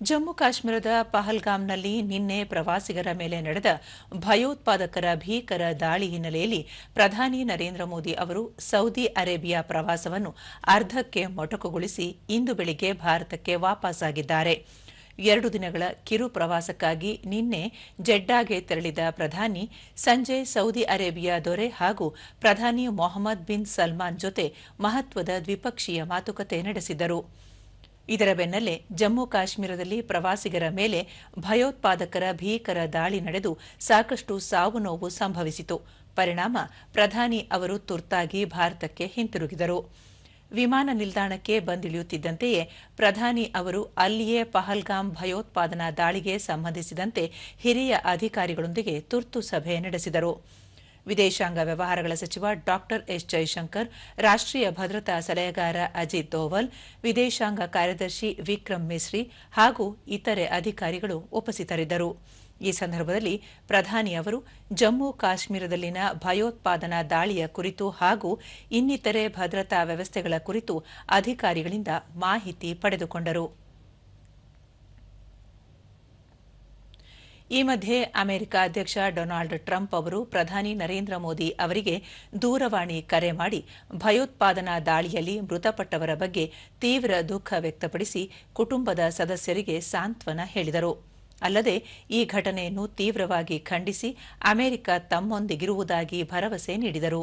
ಜಮ್ಮು ಕಾಶ್ಮೀರದ ಪಹಲ್ಗಾಮ್ನಲ್ಲಿ ನಿನ್ನೆ ಪ್ರವಾಸಿಗರ ಮೇಲೆ ನಡೆದ ಭಯೋತ್ಪಾದಕರ ಭೀಕರ ದಾಳಿ ಹಿನ್ನೆಲೆಯಲ್ಲಿ ಪ್ರಧಾನಿ ನರೇಂದ್ರ ಮೋದಿ ಅವರು ಸೌದಿ ಅರೇಬಿಯಾ ಪ್ರವಾಸವನ್ನು ಅರ್ಧಕ್ಕೆ ಮೊಟಕುಗೊಳಿಸಿ ಇಂದು ಬೆಳಿಗ್ಗೆ ಭಾರತಕ್ಕೆ ವಾಪಸ್ಸಾಗಿದ್ದಾರೆ ಎರಡು ದಿನಗಳ ಕಿರು ಪ್ರವಾಸಕ್ಕಾಗಿ ನಿನ್ನೆ ಜೆಡ್ಡಾಗೆ ತೆರಳಿದ ಪ್ರಧಾನಿ, ಸಂಜೆ ಸೌದಿ ಅರೇಬಿಯಾ ದೊರೆ ಹಾಗೂ ಪ್ರಧಾನಿ ಮೊಹಮ್ಮದ್ ಬಿನ್ ಸಲ್ಮಾನ್ ಜೊತೆ ಮಹತ್ವದ ದ್ವಿಪಕ್ಷೀಯ ಮಾತುಕತೆ ನಡೆಸಿದರು. ಇದರ ಬೆನ್ನಲ್ಲೇ ಜಮ್ಮು ಕಾಶ್ಮೀರದಲ್ಲಿ ಪ್ರವಾಸಿಗರ ಮೇಲೆ ಭಯೋತ್ಪಾದಕರ ಭೀಕರ ದಾಳಿ ನಡೆದು ಸಾಕಷ್ಟು ಸಾವು ನೋವು ಸಂಭವಿಸಿತು. ಪರಿಣಾಮ, ಪ್ರಧಾನಿ ಅವರು ತುರ್ತಾಗಿ ಭಾರತಕ್ಕೆ ಹಿಂತಿರುಗಿದರು. ವಿಮಾನ ನಿಲ್ದಾಣಕ್ಕೆ ಬಂದಿಳಿಯುತ್ತಿದ್ದಂತೆಯೇ ಪ್ರಧಾನಿ ಅವರು ಅಲ್ಲಿಯೇ ಪಹಲ್ಗಾಮ್ ಭಯೋತ್ಪಾದನಾ ದಾಳಿಗೆ ಸಂಬಂಧಿಸಿದಂತೆ ಹಿರಿಯ ಅಧಿಕಾರಿಗಳೊಂದಿಗೆ ತುರ್ತು ಸಭೆ ನಡೆಸಿದರು. ವಿದೇಶಾಂಗ ವ್ಯವಹಾರಗಳ ಸಚಿವ ಡಾಕ್ಟರ್ ಎಸ್ ಜೈಶಂಕರ್, ರಾಷ್ಟ್ರೀಯ ಭದ್ರತಾ ಸಲಹೆಗಾರ ಅಜಿತ್ ದೋವಲ್, ವಿದೇಶಾಂಗ ಕಾರ್ಯದರ್ಶಿ ವಿಕ್ರಮ್ ಮಿಸ್ರಿ ಹಾಗೂ ಇತರೆ ಅಧಿಕಾರಿಗಳು ಉಪಸ್ಥಿತರಿದ್ದರು. ಈ ಸಂದರ್ಭದಲ್ಲಿ ಪ್ರಧಾನಿ ಅವರು ಜಮ್ಮು ಕಾಶ್ಮೀರದಲ್ಲಿನ ಭಯೋತ್ಪಾದನಾ ದಾಳಿಯ ಕುರಿತು ಹಾಗೂ ಇನ್ನಿತರೆ ಭದ್ರತಾ ವ್ಯವಸ್ಥೆಗಳ ಕುರಿತು ಅಧಿಕಾರಿಗಳಿಂದ ಮಾಹಿತಿ ಪಡೆದುಕೊಂಡರು. ಈ ಮಧ್ಯೆ ಅಮೆರಿಕ ಅಧ್ಯಕ್ಷ ಡೊನಾಲ್ಡ್ ಟ್ರಂಪ್ ಅವರು ಪ್ರಧಾನಿ ನರೇಂದ್ರ ಮೋದಿ ಅವರಿಗೆ ದೂರವಾಣಿ ಕರೆ ಮಾಡಿ ಭಯೋತ್ಪಾದನಾ ದಾಳಿಯಲ್ಲಿ ಮೃತಪಟ್ಟವರ ಬಗ್ಗೆ ತೀವ್ರ ದುಃಖ ವ್ಯಕ್ತಪಡಿಸಿ ಕುಟುಂಬದ ಸದಸ್ಯರಿಗೆ ಸಾಂತ್ವನ ಹೇಳಿದರು. ಅಲ್ಲದೆ ಈ ಘಟನೆಯನ್ನು ತೀವ್ರವಾಗಿ ಖಂಡಿಸಿ ಅಮೆರಿಕ ತಮ್ಮೊಂದಿಗಿರುವುದಾಗಿ ಭರವಸೆ ನೀಡಿದರು.